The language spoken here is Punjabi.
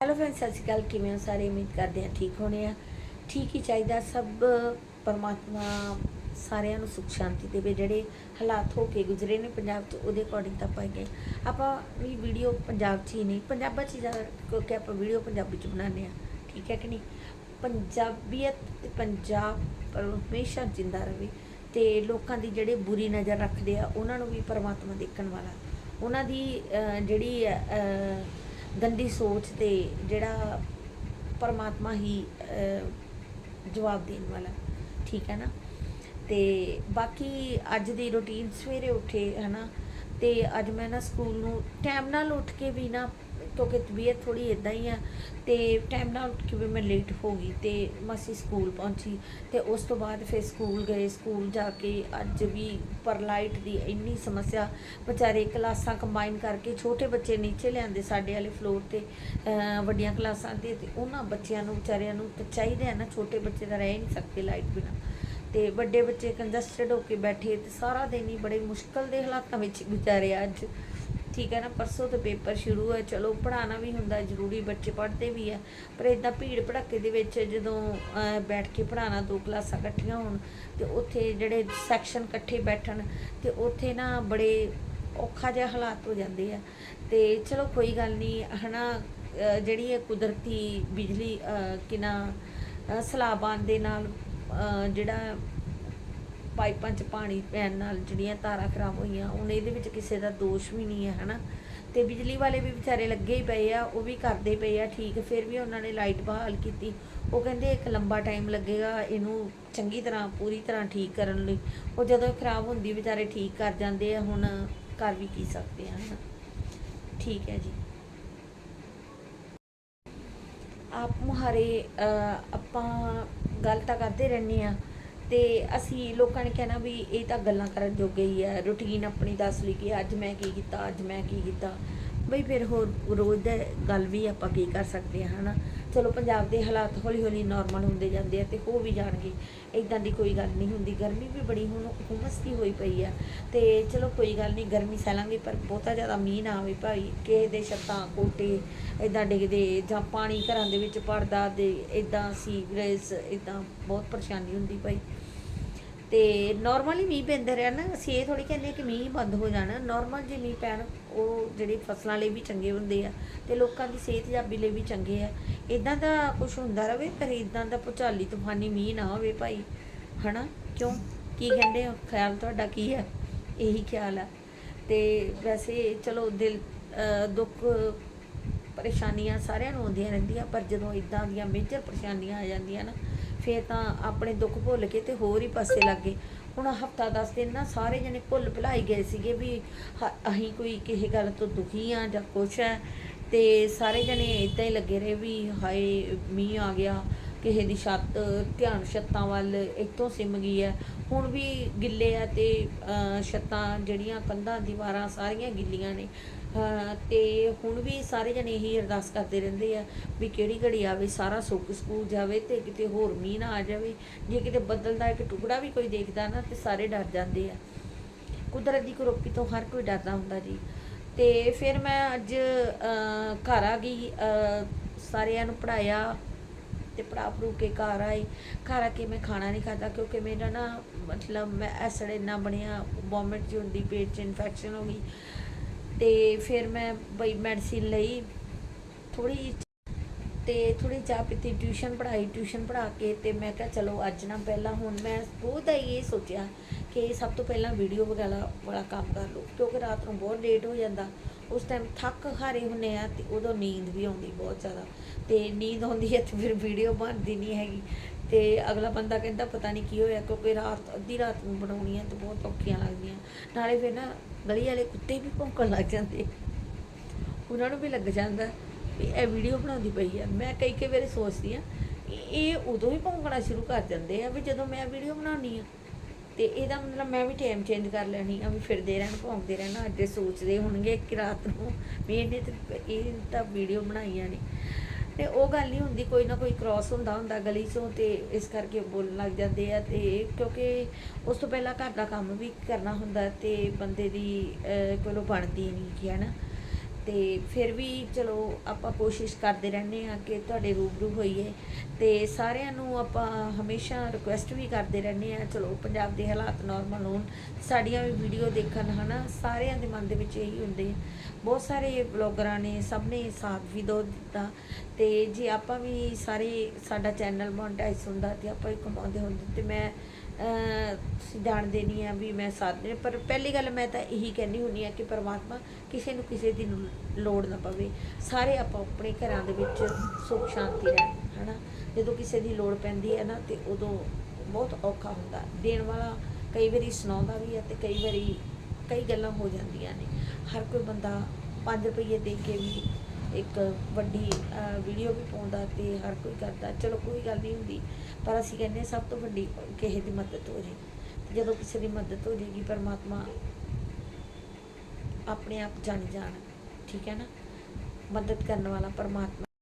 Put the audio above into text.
ਹੈਲੋ ਫਰੈਂਡਸ ਸਤਿ ਸ਼੍ਰੀ ਅਕਾਲ। ਕਿਵੇਂ ਹੋ ਸਾਰੇ? ਉਮੀਦ ਕਰਦੇ ਹਾਂ ਠੀਕ ਹੋਣੇ ਆ। ਠੀਕ ਹੀ ਚਾਹੀਦਾ। ਸਭ ਪਰਮਾਤਮਾ ਸਾਰਿਆਂ ਨੂੰ ਸੁਖ ਸ਼ਾਂਤੀ ਦੇਵੇ। ਜਿਹੜੇ ਹਾਲਾਤ ਹੋ ਕੇ ਗੁਜ਼ਰੇ ਨੇ ਪੰਜਾਬ 'ਚ ਉਹਦੇ ਅਕੋਰਡਿੰਗ ਤਾਂ ਆਪਾਂ ਗਏ। ਆਪਾਂ ਵੀ ਵੀਡੀਓ ਪੰਜਾਬ 'ਚ ਹੀ ਨਹੀਂ ਪੰਜਾਬਾਂ 'ਚ ਹੀ ਜ਼ਿਆਦਾ ਕਿਉਂਕਿ ਆਪਾਂ ਵੀਡੀਓ ਪੰਜਾਬੀ 'ਚ ਬਣਾਉਂਦੇ ਆ ਠੀਕ ਹੈ ਕਿ ਨਹੀਂ? ਪੰਜਾਬੀਅਤ ਤੇ ਪੰਜਾਬ ਪਰ ਹਮੇਸ਼ਾ ਜਿੰਦਾ ਰਹੇ ਤੇ ਲੋਕਾਂ ਦੀ ਜਿਹੜੇ ਬੁਰੀ ਨਜ਼ਰ ਰੱਖਦੇ ਆ ਉਹਨਾਂ ਨੂੰ ਵੀ ਪਰਮਾਤਮਾ ਦੇਖਣ ਵਾਲਾ। ਉਹਨਾਂ ਦੀ ਜਿਹੜੀ ਅਹ, ਗੰਦੀ ਸੋਚ ਤੇ ਜਿਹੜਾ ਪਰਮਾਤਮਾ ਹੀ ਜਵਾਬ ਦੇਣ ਵਾਲਾ। ਠੀਕ ਹੈ ਨਾ? ਤੇ ਬਾਕੀ ਅੱਜ ਦੀ ਰੁਟੀਨ ਸਵੇਰੇ ਉੱਠੇ, ਹਨਾ? ਤੇ ਅੱਜ ਮੈਂ ਨਾ ਸਕੂਲ ਨੂੰ ਟਾਈਮ ਨਾਲ ਉੱਠ ਕੇ ਵੀ ਨਾ ਕਿਉਂਕਿ ਤਬੀਅਤ ਥੋੜੀ ਇਦਾਂ ਹੀ ਆ ਤੇ ਟਾਈਮ ਨਾਲ ਉੱਠ ਕੇ ਵੀ ਮੈਂ ਲੇਟ ਹੋ ਗਈ ਤੇ ਮਾਸੀ ਸਕੂਲ ਪਹੁੰਚੀ ਤੇ ਉਸ ਤੋਂ ਬਾਅਦ ਫਿਰ ਸਕੂਲ ਗਏ, ਸਕੂਲ ਜਾ ਕੇ ਅੱਜ ਵੀ ਪਰ ਲਾਈਟ ਦੀ ਇੰਨੀ ਸਮੱਸਿਆ ਵਿਚਾਰੇ ਕਲਾਸਾਂ ਕੰਬਾਈਨ ਕਰਕੇ ਛੋਟੇ ਬੱਚੇ ਨੀਚੇ ਲਿਆਂਦੇ ਸਾਡੇ ਵਾਲੇ ਫਲੋਰ ਤੇ ਵੱਡੀਆਂ ਕਲਾਸਾਂ ਤੇ ਤੇ ਉਹਨਾਂ ਬੱਚਿਆਂ ਨੂੰ ਵਿਚਾਰਿਆਂ ਨੂੰ ਤਾਂ ਚਾਹੀਦਾ ਹੈ ਨਾ ਛੋਟੇ ਬੱਚੇ ਤਾਂ ਰਹਿ ਹੀ ਨਹੀਂ ਸਕਦੇ ਲਾਈਟ ਬਿਨਾ। ਤੇ ਵੱਡੇ ਬੱਚੇ ਕੰਜਸਟਡ ਹੋ ਕੇ ਬੈਠੇ ਤੇ ਸਾਰਾ ਦਿਨ ਹੀ ਬੜੇ ਮੁਸ਼ਕਲ ਦੇ ਹਾਲਾਤਾਂ ਵਿੱਚ ਗੁਜ਼ਾਰੇ ਅੱਜ। ਠੀਕ ਹੈ ਨਾ ਪਰਸੋਂ ਤੋਂ ਪੇਪਰ ਸ਼ੁਰੂ ਹੈ। ਚਲੋ ਪੜ੍ਹਾਉਣਾ ਵੀ ਹੁੰਦਾ ਜ਼ਰੂਰੀ ਬੱਚੇ ਪੜ੍ਹਦੇ ਵੀ ਆ। ਪਰ ਇਦਾਂ ਭੀੜ ਭੜੱਕੇ ਦੇ ਵਿੱਚ ਜਦੋਂ ਬੈਠ ਕੇ ਪੜ੍ਹਾਉਣਾ ਦੋ ਕਲਾਸਾਂ ਇਕੱਠੀਆਂ ਹੋਣ ਤੇ ਉੱਥੇ ਜਿਹੜੇ ਸੈਕਸ਼ਨ ਇਕੱਠੇ ਬੈਠਣ ਤੇ ਉੱਥੇ ਨਾ ਬੜੇ ਔਖਾ ਜਿਹਾ ਹਾਲਾਤ ਹੋ ਜਾਂਦੇ ਆ। ਤੇ ਚਲੋ ਕੋਈ ਗੱਲ ਨਹੀਂ ਹਨਾ ਅਹ, ਜਿਹੜੀ ਇਹ ਕੁਦਰਤੀ ਬਿਜਲੀ ਅਹ, ਕਿਨਾ ਅਹ, ਸਲਾਬਾਨ ਦੇ ਨਾਲ ਜਿਹੜਾ ਪਾਈਪਾਂ 'ਚ ਪਾਣੀ ਪੈਣ ਨਾਲ ਜਿਹੜੀਆਂ ਤਾਰਾਂ ਖਰਾਬ ਹੋਈਆਂ ਹੁਣ ਇਹਦੇ ਵਿੱਚ ਕਿਸੇ ਦਾ ਦੋਸ਼ ਵੀ ਨਹੀਂ ਹੈ, ਹਨਾ? ਤੇ ਬਿਜਲੀ ਵਾਲੇ ਵੀ ਵਿਚਾਰੇ ਲੱਗੇ ਹੀ ਪਏ ਆ, ਉਹ ਵੀ ਕਰਦੇ ਪਏ ਆ, ਠੀਕ, ਫਿਰ ਵੀ ਉਹਨਾਂ ਨੇ ਲਾਈਟ ਬਹਾਲ ਕੀਤੀ। ਉਹ ਕਹਿੰਦੇ ਇੱਕ ਲੰਬਾ ਟਾਈਮ ਲੱਗੇਗਾ, ਇਹਨੂੰ ਚੰਗੀ ਤਰ੍ਹਾਂ, ਪੂਰੀ ਤਰ੍ਹਾਂ ਠੀਕ ਕਰਨ ਲਈ। ਉਹ ਜਦੋਂ ਖਰਾਬ ਹੁੰਦੀ, ਵਿਚਾਰੇ ਠੀਕ ਕਰ ਜਾਂਦੇ ਆ, ਹੁਣ ਕਰ ਵੀ ਕੀ ਸਕਦੇ ਆ, ਹਨਾ? ਠੀਕ ਹੈ ਜੀ। ਆਪ ਮੁਹਾਰੇ ਆਪਾਂ ਗੱਲ ਤਾਂ ਕਰਦੇ ਰਹਿੰਦੇ ਆ। ਤੇ ਅਸੀਂ ਲੋਕਾਂ ਨੇ ਕਹਿਣਾ ਵੀ ਇਹ ਤਾਂ ਗੱਲਾਂ ਕਰਨ ਜੋਗੇ ਹੀ ਆ ਰੁਟੀਨ ਆਪਣੀ ਦੱਸ ਲਈ ਕਿ ਅੱਜ ਮੈਂ ਕੀ ਕੀਤਾ, ਅੱਜ ਮੈਂ ਕੀ ਕੀਤਾ। ਬਈ ਫਿਰ ਹੋਰ ਰੋਜ਼ ਦਾ ਗੱਲ ਵੀ ਆਪਾਂ ਕੀ ਕਰ ਸਕਦੇ ਹਾਂ ਹਨਾ? ਚਲੋ ਪੰਜਾਬ ਦੇ ਹਾਲਾਤ ਹੌਲੀ ਹੌਲੀ ਨਾਰਮਲ ਹੁੰਦੇ ਜਾਂਦੇ ਆ ਤੇ ਹੋ ਵੀ ਜਾਣਗੇ। ਇਦਾਂ ਦੀ ਕੋਈ ਗੱਲ ਨਹੀਂ ਹੁੰਦੀ। ਗਰਮੀ ਵੀ ਬੜੀ ਹੁਣ ਹੁਮਸ ਦੀ ਹੋਈ ਪਈ ਆ। ਤੇ ਚਲੋ ਕੋਈ ਗੱਲ ਨਹੀਂ, ਗਰਮੀ ਸਹਿਲਾਂਗੇ, ਪਰ ਬਹੁਤਾ ਜ਼ਿਆਦਾ ਮੀਂਹ ਨਾ ਆਵੇ ਭਾਈ। ਕਿਸੇ ਦੇ ਛੱਤਾਂ ਕੋਟੇ ਇਦਾਂ ਡਿੱਗਦੇ ਜਾਂ ਪਾਣੀ ਘਰਾਂ ਦੇ ਵਿੱਚ ਪੜਦਾ ਤੇ ਇਦਾਂ ਸੀਵਰੇਜ ਇਦਾਂ ਬਹੁਤ ਪਰੇਸ਼ਾਨੀ ਹੁੰਦੀ ਭਾਈ ਤੇ ਨਾਰਮਲੀ ਮੀਂਹ ਪੈਂਦਾ ਰਿਹਾ ਨਾ, ਅਸੀਂ ਇਹ ਥੋੜੀ ਕਹਿੰਦੇ ਕਿ ਮੀਂਹ ਬੰਦ ਹੋ ਜਾਣਾ। ਨਾਰਮਲ ਜੇ ਮੀਂਹ ਪੈਣ, ਉਹ ਜਿਹੜੇ ਫਸਲਾਂ ਲਈ ਵੀ ਚੰਗੇ ਹੁੰਦੇ ਆ ਤੇ ਲੋਕਾਂ ਦੀ ਸਿਹਤ ਜਾਬੀ ਲਈ ਵੀ ਚੰਗੇ ਆ। ਇਦਾਂ ਦਾ ਕੁਝ ਹੁੰਦਾ ਰਹੇ ਪਰ ਇਦਾਂ ਦਾ ਭੁਚਾਲੀ ਤੂਫਾਨੀ ਮੀਂਹ ਨਾ ਹੋਵੇ ਭਾਈ, ਹਨਾ? ਕਿਉਂ? ਕੀ ਕਹਿੰਦੇ ਹੋ ਖਿਆਲ ਤੁਹਾਡਾ ਕੀ ਹੈ ਇਹੀ ਖਿਆਲ ਆ। ਤੇ ਵੈਸੇ ਚਲੋ ਦਿਲ ਦੁੱਖ, ਪਰੇਸ਼ਾਨੀਆਂ ਸਾਰਿਆਂ ਨੂੰ ਆਉਂਦੀਆਂ ਰਹਿੰਦੀਆਂ, ਪਰ ਜਦੋਂ ਇਦਾਂ ਦੀਆਂ ਮੇਜਰ ਪਰੇਸ਼ਾਨੀਆਂ ਆ ਜਾਂਦੀਆਂ ਨਾ ਫੇਰ ਤਾਂ ਆਪਣੇ ਦੁੱਖ ਭੁੱਲ ਕੇ ਤੇ ਹੋਰ ਹੀ ਪਾਸੇ ਲੱਗ ਗਏ। ਹੁਣ ਹਫਤਾ 10 ਦਿਨ ਨਾ ਸਾਰੇ ਜਣੇ ਭੁੱਲ ਭੁਲਾਈ ਗਏ ਸੀਗੇ ਵੀ ਹ- ਅਸੀਂ ਕੋਈ ਕਿਸੇ ਗੱਲ ਤੋਂ ਦੁਖੀ ਆ ਜਾਂ ਕੁਛ ਹੈ ਤੇ ਸਾਰੇ ਜਣੇ ਇਦਾਂ ਹੀ ਲੱਗੇ ਰਹੇ ਵੀ ਹਾਏ ਮੀਂਹ ਆ ਗਿਆ ਕਿਸੇ ਦੀ ਛੱਤ ਧਿਆਨ ਛੱਤਾਂ ਵੱਲ ਇੱਥੋਂ ਸਿਮ ਗਈ ਹੈ। ਹੁਣ ਵੀ ਗਿੱਲੇ ਆ ਤੇ ਛੱਤਾਂ ਜਿਹੜੀਆਂ ਕੰਧਾਂ ਦੀਵਾਰਾਂ ਸਾਰੀਆਂ ਗਿੱਲੀਆਂ ਨੇ। ਅਹ, ਤੇ ਹੁਣ ਵੀ ਸਾਰੇ ਜਣੇ ਇਹੀ ਅਰਦਾਸ ਕਰਦੇ ਰਹਿੰਦੇ ਆ ਵੀ ਕਿਹੜੀ ਘੜੀ ਆਵੇ ਸਾਰਾ ਸੁੱਕ ਸਕੂਲ ਜਾਵੇ ਤੇ ਕਿਤੇ ਹੋਰ ਮੀਂਹ ਨਾ ਆ ਜਾਵੇ। ਜੇ ਕਿਤੇ ਬੱਦਲ ਦਾ ਇੱਕ ਟੁਕੜਾ ਵੀ ਕੋਈ ਦੇਖਦਾ ਨਾ ਤੇ ਸਾਰੇ ਡਰ ਜਾਂਦੇ ਆ। ਕੁਦਰਤ ਦੀ ਕਰੋਪੀ ਤੋਂ ਹਰ ਕੋਈ ਡਰਦਾ ਹੁੰਦਾ ਜੀ। ਤੇ ਫਿਰ ਮੈਂ ਅੱਜ ਘਰ ਆ ਗਈ। ਸਾਰਿਆਂ ਨੂੰ ਪੜਾਇਆ ਤੇ ਪੜਾ ਪੜੂ ਕੇ ਘਰ ਆਏ। ਘਰ ਆ ਕੇ ਮੈਂ ਖਾਣਾ ਨਹੀਂ ਖਾਦਾ ਕਿਉਂਕਿ ਮੇਰਾ ਨਾ ਮਤਲਬ ਮੈਂ ਐਸੜ ਇੰਨਾ ਬਣਿਆ ਵੋਮਿਟ ਜਿਹੀ ਹੁੰਦੀ, ਪੇਟ 'ਚ ਇਨਫੈਕਸ਼ਨ ਹੋ ਗਈ। ਤੇ ਫਿਰ ਮੈਂ ਬਈ ਮੈਡੀਸਿਨ ਲਈ ਥੋੜੀ ਤੇ ਥੋੜੀ ਚਾਹ ਪੀਤੀ ਟਿਊਸ਼ਨ ਪੜ੍ਹਾਈ ਟਿਊਸ਼ਨ ਪੜ੍ਹਾ ਕੇ ਤੇ ਮੈਂ ਕਿਹਾ ਚਲੋ ਅੱਜ ਨਾ ਪਹਿਲਾਂ ਹੁਣ ਮੈਂ ਬਹੁਤ ਹੀ ਇਹ ਸੋਚਿਆ ਕਿ ਸਭ ਤੋਂ ਪਹਿਲਾਂ ਵੀਡੀਓ ਵਗੈਰਾ ਵਾਲਾ ਕੰਮ ਕਰ ਲਓ ਕਿਉਂਕਿ ਰਾਤ ਨੂੰ ਬਹੁਤ ਲੇਟ ਹੋ ਜਾਂਦਾ। ਉਸ ਟਾਈਮ ਥੱਕ ਹਾਰੇ ਹੁੰਨੇ ਆ ਤੇ ਉਦੋਂ ਨੀਂਦ ਵੀ ਆਉਂਦੀ ਬਹੁਤ ਜ਼ਿਆਦਾ। ਤੇ ਨੀਂਦ ਆਉਂਦੀ ਹੈ ਤੇ ਫਿਰ ਵੀਡੀਓ ਬਣਦੀ ਨਹੀਂ ਹੈਗੀ। ਤੇ ਅਗਲਾ ਬੰਦਾ ਕਹਿੰਦਾ ਪਤਾ ਨਹੀਂ ਕੀ ਹੋਇਆ, ਕਿਉਂਕਿ ਰਾਤ, ਅੱਧੀ ਰਾਤ ਨੂੰ ਬਣਾਉਣੀ ਹੈ ਤੇ ਬਹੁਤ ਔਖੀਆਂ ਲੱਗਦੀਆਂ। ਨਾਲੇ ਫਿਰ ਨਾ ਗਲੀ ਵਾਲੇ ਕੁੱਤੇ ਵੀ ਭੌਂਕਣ ਲੱਗ ਜਾਂਦੇ ਉਹਨਾਂ ਨੂੰ ਵੀ ਲੱਗ ਜਾਂਦਾ ਵੀ ਇਹ ਵੀਡੀਓ ਬਣਾਉਂਦੀ ਪਈ ਆ। ਮੈਂ ਕਈ ਕਈ ਵਾਰੀ ਸੋਚਦੀ ਆ, ਇਹ ਉਦੋਂ ਹੀ ਭੌਂਕਣਾ ਸ਼ੁਰੂ ਕਰ ਦਿੰਦੇ ਆ ਵੀ ਜਦੋਂ ਮੈਂ ਵੀਡੀਓ ਬਣਾਉਣੀ ਆ। ਤੇ ਇਹਦਾ ਮਤਲਬ ਮੈਂ ਵੀ ਟਾਈਮ ਚੇਂਜ ਕਰ ਲੈਣੀ ਆ, ਵੀ ਫਿਰਦੇ ਰਹਿਣ ਭੌਂਕਦੇ ਰਹਿਣਾ ਅੱਗੇ ਸੋਚਦੇ ਹੋਣਗੇ ਕਿ ਰਾਤ ਨੂੰ ਵੀ ਇਹਨੇ ਤੇ ਇਹ ਤਾਂ ਵੀਡੀਓ ਬਣਾਈਆਂ ਨੇ। ਤੇ ਉਹ ਗੱਲ ਨਹੀਂ ਹੁੰਦੀ, ਕੋਈ ਨਾ ਕੋਈ ਕ੍ਰਾਸ ਹੁੰਦਾ ਹੁੰਦਾ ਗਲੀ ਚੋਂ ਤੇ ਇਸ ਕਰਕੇ ਬੋਲਣ ਲੱਗ ਜਾਂਦੇ ਆ ਤੇ ਕਿਉਂਕਿ ਉਸ ਤੋਂ ਪਹਿਲਾਂ ਘਰ ਦਾ ਕੰਮ ਵੀ ਕਰਨਾ ਹੁੰਦਾ ਤੇ ਬੰਦੇ ਦੀ ਕੋਲੋਂ ਬਣਦੀ ਨਹੀਂ ਕਿ ਨਾ ਤੇ ਫਿਰ ਵੀ ਚਲੋ ਆਪਾਂ ਕੋਸ਼ਿਸ਼ ਕਰਦੇ ਰਹਿੰਦੇ ਆ ਕਿ ਤੁਹਾਡੇ ਰੂਬਰੂ ਹੋਈਏ ਤੇ ਸਾਰਿਆਂ ਨੂੰ ਆਪਾਂ ਹਮੇਸ਼ਾ ਰਿਕੁਐਸਟ ਵੀ ਕਰਦੇ ਰਹਿੰਦੇ ਆ ਚਲੋ ਪੰਜਾਬ ਦੇ ਹਾਲਾਤ ਨਾਰਮਲ ਹੋਣ, ਸਾਡੀਆਂ ਵੀ ਵੀਡੀਓ ਦੇਖਣ, ਹਨਾ? ਸਾਰਿਆਂ ਦੇ ਮਨ ਦੇ ਵਿੱਚ ਇਹੀ ਹੁੰਦੇ ਆ। ਬਹੁਤ ਸਾਰੇ ਬਲੌਗਰਾਂ ਨੇ, ਸਭ ਨੇ ਸਾਥ ਵੀ ਦੋ ਦਿੱਤਾ ਤੇ ਜੇ ਆਪਾਂ ਵੀ ਸਾਰੇ ਸਾਡਾ ਚੈਨਲ ਮੋਨਟਾਈਜ਼ ਹੁੰਦਾ ਤੇ ਆਪਾਂ ਹੀ ਕਮਾਉਂਦੇ ਹੁੰਦੇ ਤੇ ਮੈਂ ਤੁਸੀਂ ਜਾਣਦੇ ਨਹੀਂ ਆ ਵੀ ਮੈਂ ਸਾਥ ਦੇ ਪਰ ਪਹਿਲੀ ਗੱਲ ਮੈਂ ਤਾਂ ਇਹੀ ਕਹਿੰਦੀ ਹੁੰਦੀ ਆ ਕਿ ਪਰਮਾਤਮਾ ਕਿਸੇ ਨੂੰ ਕਿਸੇ ਦੀ ਲੋੜ ਨਾ ਪਵੇ। ਸਾਰੇ ਆਪਾਂ ਆਪਣੇ ਘਰਾਂ ਦੇ ਵਿੱਚ ਸੁੱਖ ਸ਼ਾਂਤੀ ਰਹਿਣ, ਹਨਾ? ਜਦੋਂ ਕਿਸੇ ਦੀ ਲੋੜ ਪੈਂਦੀ ਹੈ ਨਾ, ਤੇ ਉਦੋਂ ਬਹੁਤ ਔਖਾ ਹੁੰਦਾ। ਦੇਣ ਵਾਲਾ ਕਈ ਵਾਰੀ ਸੁਣਾਉਂਦਾ ਵੀ ਹੈ ਤੇ ਕਈ ਵਾਰੀ ਕਈ ਗੱਲਾਂ ਹੋ ਜਾਂਦੀਆਂ ਨੇ। ਹਰ ਕੋਈ ਬੰਦਾ 5 ਰੁਪਏ ਦੇ ਕੇ ਵੀ ਇੱਕ ਵੱਡੀ ਵੀਡੀਓ ਵੀ ਪਾਉਂਦਾ ਤੇ ਹਰ ਕੋਈ ਕਰਦਾ। ਚਲੋ, ਕੋਈ ਗੱਲ ਨਹੀਂ ਹੁੰਦੀ, ਪਰ ਅਸੀਂ ਕਹਿੰਦੇ ਸਭ ਤੋਂ ਵੱਡੀ ਕਿਸੇ ਦੀ ਮਦਦ ਹੋ ਜੇ। ਜਦੋਂ ਕਿਸੇ ਦੀ ਮਦਦ ਹੋ ਜੇਗੀ, ਪਰਮਾਤਮਾ ਆਪਣੇ ਆਪ ਜਾਣ ਜਾਣ। ਠੀਕ ਹੈ ਨਾ? ਮਦਦ ਕਰਨ ਵਾਲਾ ਪਰਮਾਤਮਾ